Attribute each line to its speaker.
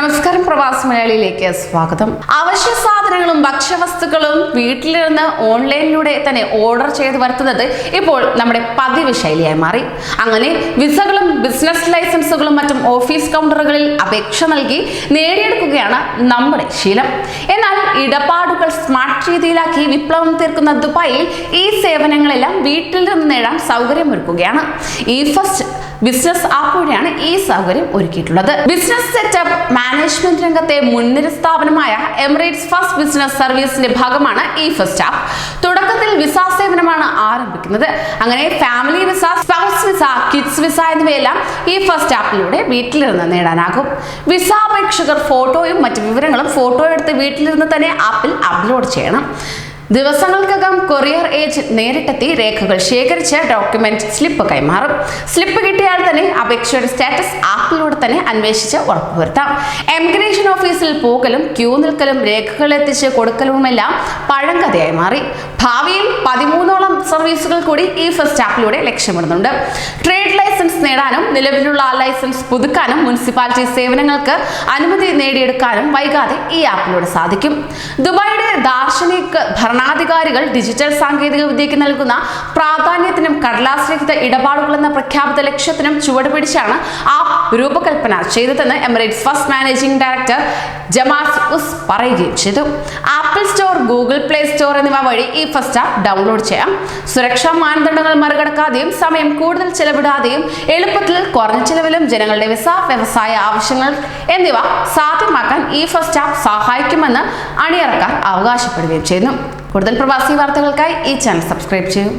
Speaker 1: നമസ്കാരം പ്രവാസി മലയാളിയിലേക്ക് സ്വാഗതം. അവശ്യ സാധനങ്ങളും ഭക്ഷ്യവസ്തുക്കളും വീട്ടിലിരുന്ന് ഓൺലൈനിലൂടെ തന്നെ ഓർഡർ ചെയ്ത് വരുത്തുന്നത് ഇപ്പോൾ നമ്മുടെ പതിവ് ശൈലിയായി മാറി. അങ്ങനെ വിസകളും ബിസിനസ് ലൈസൻസുകളും മറ്റും ഓഫീസ് കൗണ്ടറുകളിൽ അപേക്ഷ നൽകി നേടിയെടുക്കുകയാണ് നമ്മുടെ ശീലം. എന്നാൽ ഇടപാടുകൾ സ്മാർട്ട് രീതിയിലാക്കി വിപ്ലവം തീർക്കുന്ന ദുബായിൽ ഈ സേവനങ്ങളെല്ലാം വീട്ടിൽ നിന്ന് നേടാൻ സൗകര്യമൊരുക്കുകയാണ്. ഈ ഫസ്റ്റ് ബിസിനസ് ആപ്പ് വഴിയാണ് ഈ സൗകര്യം ഒരുക്കിയിട്ടുള്ളത്. ബിസിനസ് സെറ്റപ്പ് മാനേജ്മെന്റ് രംഗത്തെ മുൻനിര സ്ഥാപനമായ എമിറേറ്റ്സ് ഫസ്റ്റ് ബിസിനസ് സർവീസിന്റെ ഭാഗമാണ് ഈ ഫസ്റ്റ് ആപ്പ്. തുടക്കത്തിൽ വിസ സേവനമാണ് ആരംഭിക്കുന്നത്. അങ്ങനെ family visa spouse visa kids visa എന്നിവയെല്ലാം ഈ ഫസ്റ്റ് ആപ്പിലൂടെ വീട്ടിലിരുന്ന് നേടാനാകും. വിസ അപേക്ഷകർ ഫോട്ടോയും മറ്റു വിവരങ്ങളും ഫോട്ടോ എടുത്ത് വീട്ടിലിരുന്ന് തന്നെ ആപ്പിൽ അപ്ലോഡ് ചെയ്യണം. ദിവസങ്ങൾക്കകം കൊറിയർ ഏജന്റ് നേരിട്ടെത്തി രേഖകൾ ശേഖരിച്ച് ഡോക്യുമെന്റ് സ്ലിപ്പ് കൈമാറും. സ്ലിപ്പ് കിട്ടിയാൽ തന്നെ അപേക്ഷയുടെ സ്റ്റാറ്റസ് ആപ്പിലൂടെ തന്നെ അന്വേഷിച്ച് ഉറപ്പുവരുത്താം. എമിഗ്രേഷൻ ഓഫീസിൽ പോകലും ക്യൂ നിൽക്കലും രേഖകൾ എത്തിച്ച് കൊടുക്കലുമെല്ലാം പഴങ്കഥയായി മാറി. ഭാവിയിൽ പതിമൂന്നോളം സർവീസുകൾ കൂടി ഈ ഫസ്റ്റ് ആപ്പിലൂടെ ലക്ഷ്യമിടുന്നുണ്ട്. ട്രേഡ് നേടാനും നിലവിലുള്ള ലൈസൻസ് പുതുക്കാനും മുനിസിപ്പാലിറ്റി സേവനങ്ങൾക്ക് അനുമതി നേടിയെടുക്കാനും വൈകാതെ ഈ ആപ്പിലൂടെ സാധിക്കും. ദുബായിയുടെ ദാർശനിക ഭരണാധികാരികൾ ഡിജിറ്റൽ സാങ്കേതിക വിദ്യയ്ക്ക് നൽകുന്ന പ്രാധാന്യത്തിനും കടലാസ് രഹിത ഇടപാടുകൾ എന്ന പ്രഖ്യാപിത ലക്ഷ്യത്തിനും ചുവടുപിടിച്ചാണ് ആപ്പ് രൂപകൽപ്പന ചെയ്തതെന്ന് എമിറേറ്റ്സ് ഫസ്റ്റ് മാനേജിംഗ് ഡയറക്ടർ ജമാസ് ഉസ് പറയുകയും ചെയ്തു. Apple Store Google Play Store എന്നിവ വഴി ഈ ഫസ്റ്റ് ആപ്പ് ഡൗൺലോഡ് ചെയ്യാം. സുരക്ഷാ മാനദണ്ഡങ്ങൾ മറികടക്കാതെയും സമയം കൂടുതൽ ചെലവിടാതെയും എളുപ്പത്തിൽ കുറഞ്ഞ ചെലവിലും ജനങ്ങളുടെ വിസ വ്യവസായ ആവശ്യങ്ങൾ എന്നിവ സാധ്യമാക്കാൻ ഈ ഫസ്റ്റ് ആപ്പ് സഹായിക്കുമെന്ന് അണിയറക്കാർ അവകാശപ്പെടുകയും ചെയ്യുന്നു. കൂടുതൽ പ്രവാസി വാർത്തകൾക്കായി ഈ ചാനൽ സബ്സ്ക്രൈബ് ചെയ്യൂ.